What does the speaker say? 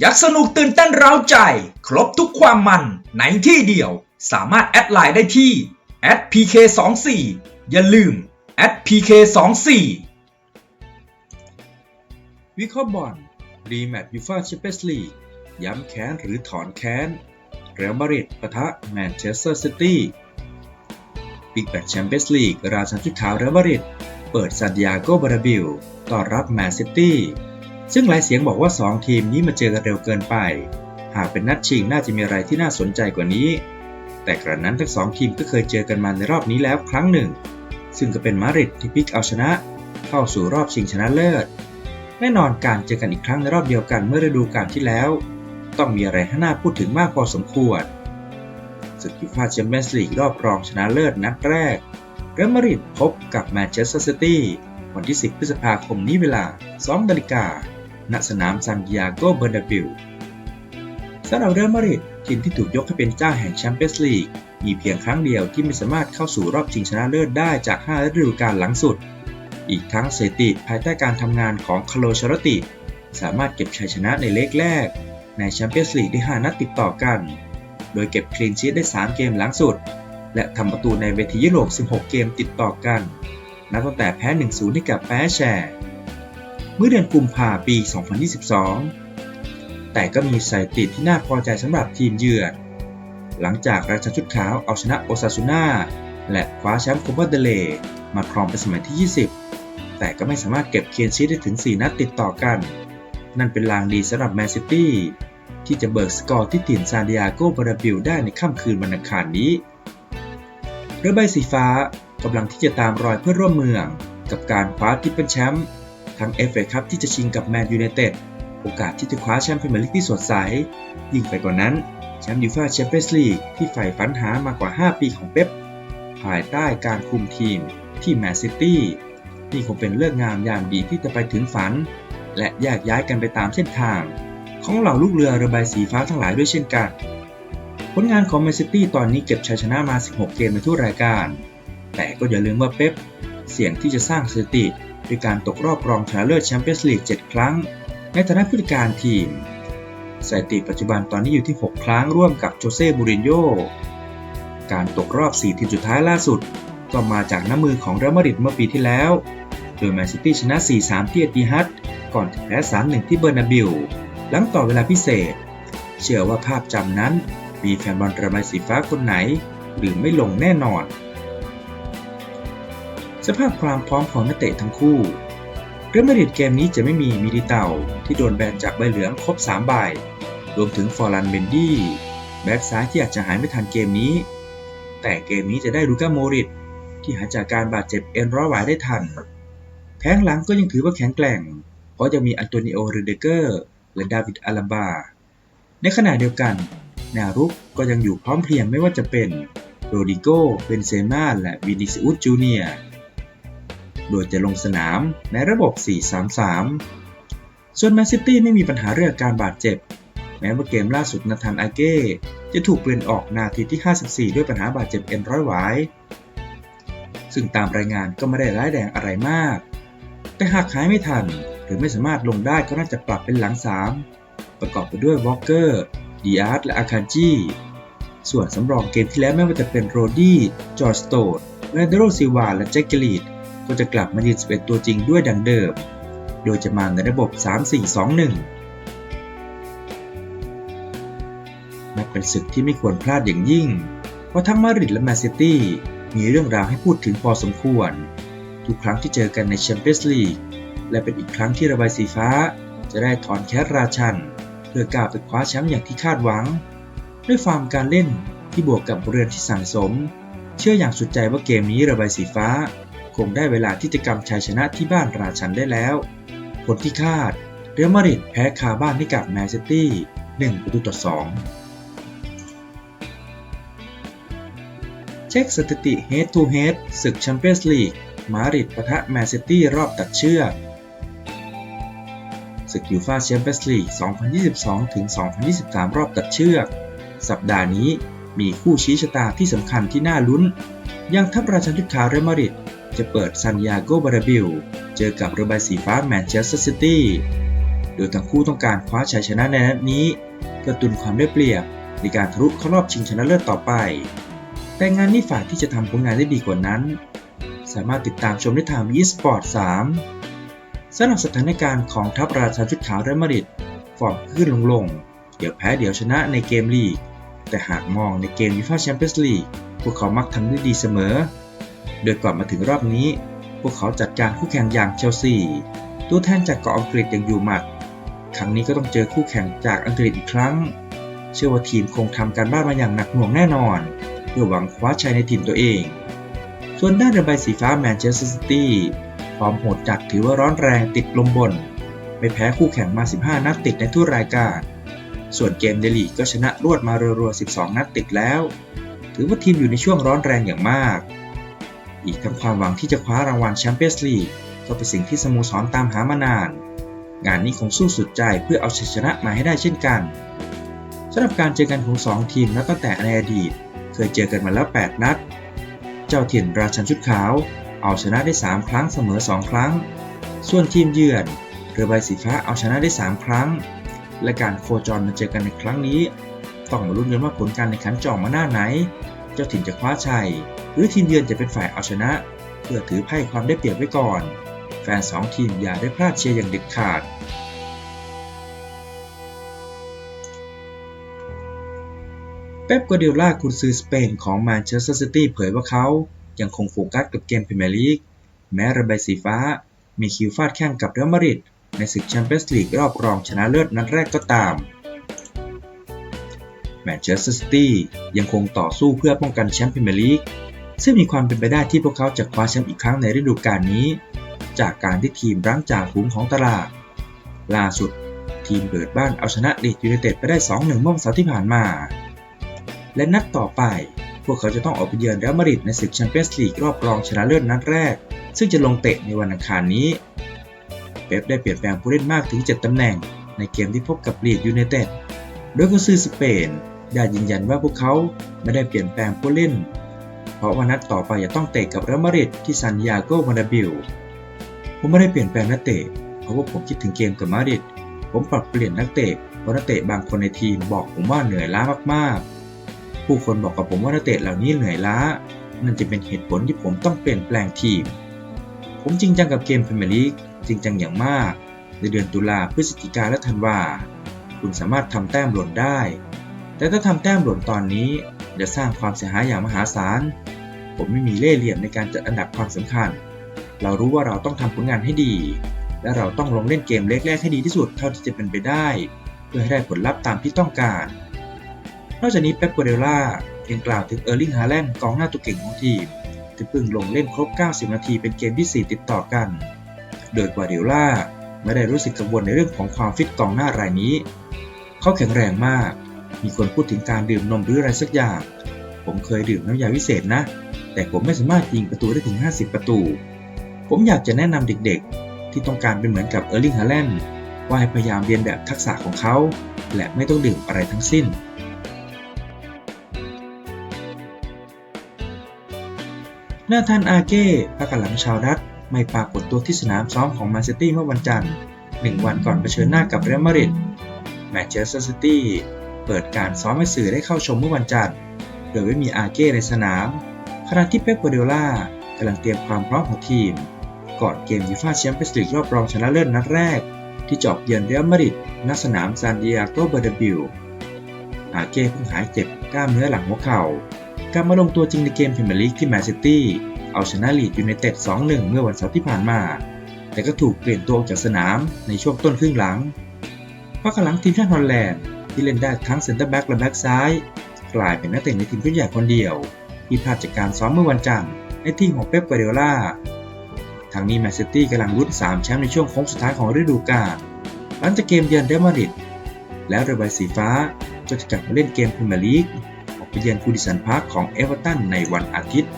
อยากสนุกตื่นเต้นเร้าใจ ครบทุกความมันในที่เดียว สามารถแอดไลน์ได้ที่ @pk24 อย่าลืม @pk24 วิเคราะห์บอลรีแมตช์ยูฟ่าแชมเปี้ยนส์ลีกย้ำแค้นหรือถอนแค้นเรอัลมาดริดปะทะแมนเชสเตอร์ซิตี้บิ๊กแบทแชมเปี้ยนส์ลีกราชันชุดขาวเรอัลมาดริดเปิดซานดิเอโกบาราบิลต้อนรับแมนซิตี้ ซึ่งหลายเสียงบอกว่า 2 ทีมนี้มาเจอกันเร็วเกินไป หากเป็นนัดชิงน่าจะมีอะไรที่น่าสนใจกว่านี้ แต่กระนั้นทั้งสองทีมก็เคยเจอกันมาในรอบนี้แล้วครั้งหนึ่ง ซึ่งก็เป็นมาริดที่พลิกเอาชนะ เข้าสู่รอบชิงชนะเลิศ แน่นอนการเจอกันอีกครั้งในรอบเดียวกันเมื่อฤดูกาลที่แล้ว ต้องมีอะไรให้น่าพูดถึงมากพอสมควรศึกยูฟ่าแชมเปี้ยนส์ลีกรอบรองชนะเลิศนัดแรกเรอัลมาดริดพบกับแมนเชสเตอร์ซิตี้วันที่ 10 พฤษภาคมนี้เวลา 2 นาฬิกา ณสนามซานดิเอโกเบอร์นาบิลสำหรับเรอัลมาดริดทีมที่ถูกยกให้เป็นเจ้าแห่งแชมเปี้ยนส์ลีกมีเพียงครั้งเดียวที่ไม่สามารถเข้าสู่รอบชิงชนะเลิศได้จาก 5 ฤดูกาลหลังสุด อีกทั้งสถิติภายใต้การทำงานของคาโลชารติ สามารถเก็บชัยชนะในเล็กแรก ในแชมเปี้ยนส์ลีกได้ 5 นัดติดต่อกัน โดยเก็บคลีนชีตได้ 3 เกมหลังสุด และทำประตูในเวทียุโรป 16 เกมติดต่อกัน นับตั้งแต่แพ้ 1-0 ให้กับแพ้แชร์ มื่อเดือนกุมภาปี 2022 แต่ก็มีสถิติดที่น่าพอใจสำหรับทีมเยือนหลังจากราชาชุดขาวเอาชนะโอซาซูน่าและคว้าแชมป์โคปาเดเลมาครองเป็นสมัยที่ 20 แต่ก็ไม่สามารถเก็บเคียนชีตได้ถึง 4 นัดติดต่อกัน นั่นเป็นลางดีสำหรับแมนซิตี้ที่จะเบิกสกอร์ที่ถิ่นซานดิเอโกบาราบิลได้ในค่ำคืนวันอังคารนี้เรือใบสีฟ้ากำลังที่จะตามรอยเพื่อร่วมเมือง กับการคว้าทริปเปิลแชมป์ ทั้งเอฟเอคัพที่จะชิงกับแมนยูไนเต็ดโอกาสที่จะคว้าแชมป์พรีเมียร์ลีกที่สดใส ยิ่งไปกว่านั้นแชมป์ยูฟ่าแชมเปี้ยนส์ลีกที่ใฝ่ฝันหามากว่า 5 ปีของเป๊ปภายใต้การคุมทีมที่แมนซิตี้นี่คงเป็นเลือกงามยามดีที่จะไปถึงฝัน และแยกย้ายกันไปตามเส้นทาง ของเหล่าลูกเรือเรือใบสีฟ้าทั้งหลายด้วยเช่นกัน ผลงานของแมนซิตี้ตอนนี้เก็บชัยชนะมา 16 เกมในทุกรายการ แต่ก็อย่าลืมว่าเป๊ปเสี่ยงที่จะสร้างสถิติ ด้วยการตกรอบรองชนะเลิศแชมเปี้ยนส์ลีก 7 ครั้ง ในฐานะผู้จัดการทีมสถิติปัจจุบันตอนนี้อยู่ที่ 6 ครั้งร่วมกับโจเซ่บูรินโญ่การตกรอบ 4 ทีมสุดท้ายล่าสุด ก็มาจากน้ำมือของเรอัลมาดริดเมื่อปีที่แล้ว โดยแมนซิตี้ชนะ 4-3 ที่เอติฮัดก่อนจะแพ้ 3-1 ที่เบอร์นาบิลหลังต่อเวลาพิเศษ เชื่อว่าภาพจำนั้น มีแฟนบอลระบายสีฟ้าคนไหน หรือไม่ลงแน่นอน สภาพความพร้อมของนักเตะทั้งคู่เรอัลมาดริดเกมนี้จะไม่มีมิดิเตาที่โดนแบนจากใบเหลืองครบ 3 ใบ รวมถึงฟอรันเบนดี้แบ็กซ้ายที่อาจจะหายไม่ทันเกมนี้ แต่เกมนี้จะได้ลูก้าโมริตที่หายจากการบาดเจ็บเอ็นร้อยหวายได้ทัน แผงหลังก็ยังถือว่าแข็งแกร่ง เพราะยังมีอันโตนิโอเรเดเกอร์และดาวิดอาลัมบา ในขณะเดียวกันแนวรุกก็ยังอยู่พร้อมเพรียงไม่ว่าจะเป็นโรดิโกเบนเซม่าและวินิซิอุสจูเนียร์ โดยจะลงสนามในระบบ 4-3-3 ส่วนแมนซิตี้ไม่มีปัญหาเรื่องการบาดเจ็บ แม้ว่าเกมล่าสุดนาธานอาเก้จะถูกเปลี่ยนออกนาทีที่ 54 ด้วยปัญหาบาดเจ็บเอ็นร้อยหวาย ซึ่งตามรายงานก็ไม่ได้ร้ายแรงอะไรมาก แต่หากหายไม่ทันหรือไม่สามารถลงได้ก็น่าจะปรับเป็นหลัง 3 ประกอบไปด้วยวอลเกอร์ดีอาร์ตและอาคาจีส่วนสำรองเกมที่แล้วไม่ว่าจะเป็นโรดี้ จอร์จสโตดแลนเดโรซิวา และแจ็คเกลีด ก็จะกลับมายืน11 ตัวจริงด้วยดังเดิม โดยจะมาในระบบ 3-4-2-1 นับเป็นศึกที่ไม่ควรพลาดอย่างยิ่ง เพราะทั้งมาดริดและแมนซิตี้มีเรื่องราวให้พูดถึงพอสมควร ทุกครั้งที่เจอกันในแชมเปี้ยนส์ลีกและเป็นอีกครั้งที่ระบายสีฟ้า จะได้ถอนแคสราชัน เพื่อก้าวไปคว้าแชมป์อย่างที่คาดหวัง ด้วยฟาร์มการเล่นที่บวกกับเรือนที่สั่งสม เชื่ออย่างสุดใจว่าเกมนี้ระบายสีฟ้า คงได้เวลาที่จะกำชัยชนะที่บ้านราชันได้แล้ว ผลที่คาด เรอัลมาดริดแพ้คาบ้านให้กับแมนซิตี้1ประตูต่อ2เช็คสถิติ Head to Head ศึกแชมเปี้ยนส์ลีกมาดริดปะทะแมนซิตี้รอบตัดเชือกศึกยูฟ่าแชมเปี้ยนส์ลีก 2022 ถึง 2023 รอบตัดเชือก สัปดาห์นี้มีคู่ชี้ชะตาที่สำคัญที่น่าลุ้น ยังทัพราชันชุดขาวเรอัลมาดริด จะเปิดซานดิเอโกบาราบิลเจอกับเรือใบสีฟ้าแมนเชสเตอร์ซิตี้โดยทั้งคู่ต้องการคว้าชัยชนะในนัดนี้เพื่อตุนความได้เปรียบในการทะลุเข้ารอบชิงชนะเลิศต่อไป แต่งานนี้ฝ่ายที่จะทำผลงานได้ดีกว่านั้น สามารถติดตามชมได้ทาง eSport 3สำหรับสถานการณ์ของทัพราชาชุดขาวเรอัลมาดริดฟอร์มขึ้นลงลงๆเดี๋ยวแพ้เดี๋ยวชนะในเกมลีก แต่หากมองในเกมยูฟ่าแชมเปี้ยนส์ลีกพวกเขามักทำได้ดีเสมอ โดยก่อนมาถึงรอบนี้ พวกเขาจัดการคู่แข่งอย่างเชลซี ตัวแทนจากเกาะอังกฤษอย่างยูมัดครั้งนี้ก็ต้องเจอคู่แข่งจากอังกฤษอีกครั้ง เชื่อว่าทีมคงทำการบ้านมาอย่างหนักหน่วงแน่นอน เพื่อหวังคว้าชัยในทีมตัวเอง ส่วนด้านเรือใบสีฟ้าแมนเชสเตอร์ซิตี้ความโหดจัดถือว่าร้อนแรงติดลมบน ไม่แพ้คู่แข่งมา 15 นัดติดในทุกรายการ ส่วนเกมเดลีกก็ชนะรวดมารัวๆ12 นัดติดแล้ว ถือว่าทีมอยู่ในช่วงร้อนแรงอย่างมาก อีกทั้งความหวังที่จะคว้ารางวัลแชมเปี้ยนส์ลีกก็เป็นสิ่งที่สโมสรตามหามานาน งานนี้คงสู้สุดใจเพื่อเอาชัยชนะมาให้ได้เช่นกันสำหรับการเจอกันของ 2 ทีมนับตั้งแต่ในอดีต เคยเจอกันมาแล้ว 8 นัด เจ้าถิ่นราชันชุดขาว เอาชนะได้ 3 ครั้งเสมอ 2 ครั้ง ส่วนทีมเยือนเรือใบสีฟ้าเอาชนะได้ 3 ครั้ง และการโคจรมาเจอกันในครั้งนี้ ต้องมาลุ้นกันว่าผลการแข่งขันจะออกมาหน้าไหน เจ้าถิ่นจะคว้าชัย หรือทีมเยือนจะเป็นฝ่ายเอาชนะ เพื่อถือไพ่ความได้เปรียบไว้ก่อน แฟนสองทีมอย่าได้พลาดเชียร์อย่างเด็ดขาด เป๊ปกัวเดล่ากุนซือสเปนของแมนเชสเตอร์ซิตี้เผยว่าเขายังคงโฟกัสกับเกมพรีเมียร์ลีกแม้ระบายสีฟ้ามีคิวฟาดแข่งกับเรอัลมาดริดในศึกแชมเปี้ยนส์ลีกรอบรองชนะเลิศนัดแรกก็ตาม แมนเชสเตอร์ซิตี้ยังคงต่อสู้เพื่อป้องกันแชมป์พรีเมียร์ลีกซึ่งมีความเป็นไปได้ที่พวกเขาจะคว้าแชมป์อีกครั้งในฤดูกาลนี้ จากการที่ทีมรั้งจ่าฝูงของตลาด ล่าสุด ทีมเปิดบ้านเอาชนะลีดยูไนเต็ดไปได้ 2-1เมื่อวันเสาร์ที่ผ่านมา และนัดต่อไป พวกเขาจะต้องออกไปเยือนเรอัลมาดริดในศึกแชมเปี้ยนส์ลีกรอบรองชนะเลิศนัดแรก ซึ่งจะลงเตะในวันอังคารนี้ เป๊ปได้เปลี่ยนแปลงผู้เล่นมากถึง 7ตำแหน่ง ในเกมที่พบกับลีดยูไนเต็ดโดยกุซือสเปน ได้ยืนยันว่าพวกเขาไม่ได้เปลี่ยนแปลงผู้เล่น เพราะว่านัดต่อไปจะต้องเตะกับเรอัลมาดริดที่ซานดิเอโกมานาบิลผมไม่ได้เปลี่ยนแปลงนักเตะเพราะว่าผมคิดถึงเกมกับมาดริดผมปรับเปลี่ยนนักเตะเพราะนักเตะบางคนในทีมบอกผมว่าเหนื่อยล้ามากๆ ผู้คนบอกกับผมว่านักเตะเหล่านี้เหนื่อยล้า นั่นจะเป็นเหตุผลที่ผมต้องเปลี่ยนแปลงทีม ผมจริงจังกับเกมพรีเมียร์ลีกจริงจังอย่างมาก ในเดือนตุลาพฤศจิกาและธันวาคุณสามารถทำแต้มหล่นได้ แต่ถ้าทำแต้มหล่นตอนนี้จะสร้างความเสียหายอย่างมหาศาล ผมไม่มีเล่ห์เหลี่ยมในการจัดอันดับความสำคัญ เรารู้ว่าเราต้องทำผลงานให้ดี และเราต้องลงเล่นเกมเล็กแรกให้ดีที่สุดเท่าที่จะเป็นไปได้ เพื่อให้ได้ผลลัพธ์ตามที่ต้องการ นอกจากนี้เป๊ปกัวเดล่ายังกล่าวถึงเออร์ลิงฮาแลนด์กองหน้าตัวเก่งของทีมที่เพิ่งลงเล่นครบ 90 นาทีเป็นเกมที่ 4 ติดต่อกัน โดยกัวเดล่าไม่ได้รู้สึกกังวลในเรื่องของความฟิตกองหน้ารายนี้ เขาแข็งแรงมาก มีคนพูดถึงการดื่มนมหรืออะไรสักอย่าง ผมเคยดื่มน้ำยาวิเศษนะ แต่ผมไม่สามารถยิงประตูได้ถึง 50 ประตู ผมอยากจะแนะนำเด็กๆ ที่ต้องการเป็นเหมือนกับเออร์ลิงฮาแลนด์ว่าให้พยายามเรียนแบบทักษะของเขา และไม่ต้องดื่มอะไรทั้งสิ้นนาธานอาเก้พักหลังชาวดัตไม่ปรากฏตัวที่สนามซ้อมของแมนซิตี้เมื่อวันจันทร์หนึ่งวันก่อนเผชิญหน้ากับเรอัลมาดริดแมนเชสเตอร์ซิตี้ เปิดการซ้อมให้สื่อได้เข้าชมเมื่อวันจันทร์ โดยไม่มีอาเก้ในสนาม ขณะที่เป๊ปกัวเดล่ากำลังเตรียมความพร้อมของทีม ก่อนเกมยูฟ่าแชมเปี้ยนส์ลีกรอบรองชนะเลิศนัดแรก ที่จอบเยือนเรอัลมาดริดณสนามซานดิเอโกเบอร์เดบิลอาเก้เพิ่งหายเจ็บกล้ามเนื้อหลังหัวเข่ากลับมาลงตัวจริงในเกมพรีเมียร์ลีกที่แมนซิตี้เอาชนะลีดยูไนเต็ด 2-1 เมื่อวันเสาร์ที่ผ่านมา แต่ก็ถูกเปลี่ยนตัวออกจากสนามในช่วงต้นครึ่งหลังเพราะข้างหลังทีมชาติฮอลแลนด์ ที่เล่นได้ทั้งเซนเตอร์แบ็กและแบ็กซ้าย กลายเป็นนักเตะในทีมชุดใหญ่คนเดียว ที่พลาดจากการซ้อมเมื่อวันจันทร์ในทีมของเป๊ปกัวเดล่าทางนี้แมนซิตี้กำลังลุ้น3แชมป์ในช่วงโค้งสุดท้ายของฤดูกาลหลังจากเกมเยือนเรอัลมาริดแล้วเรือใบสีฟ้าจะกลับมาเล่นเกมพรีเมียร์ลีกออกไปเยือนกูดิสันพาร์คของเอเวอร์ตันในวันอาทิตย์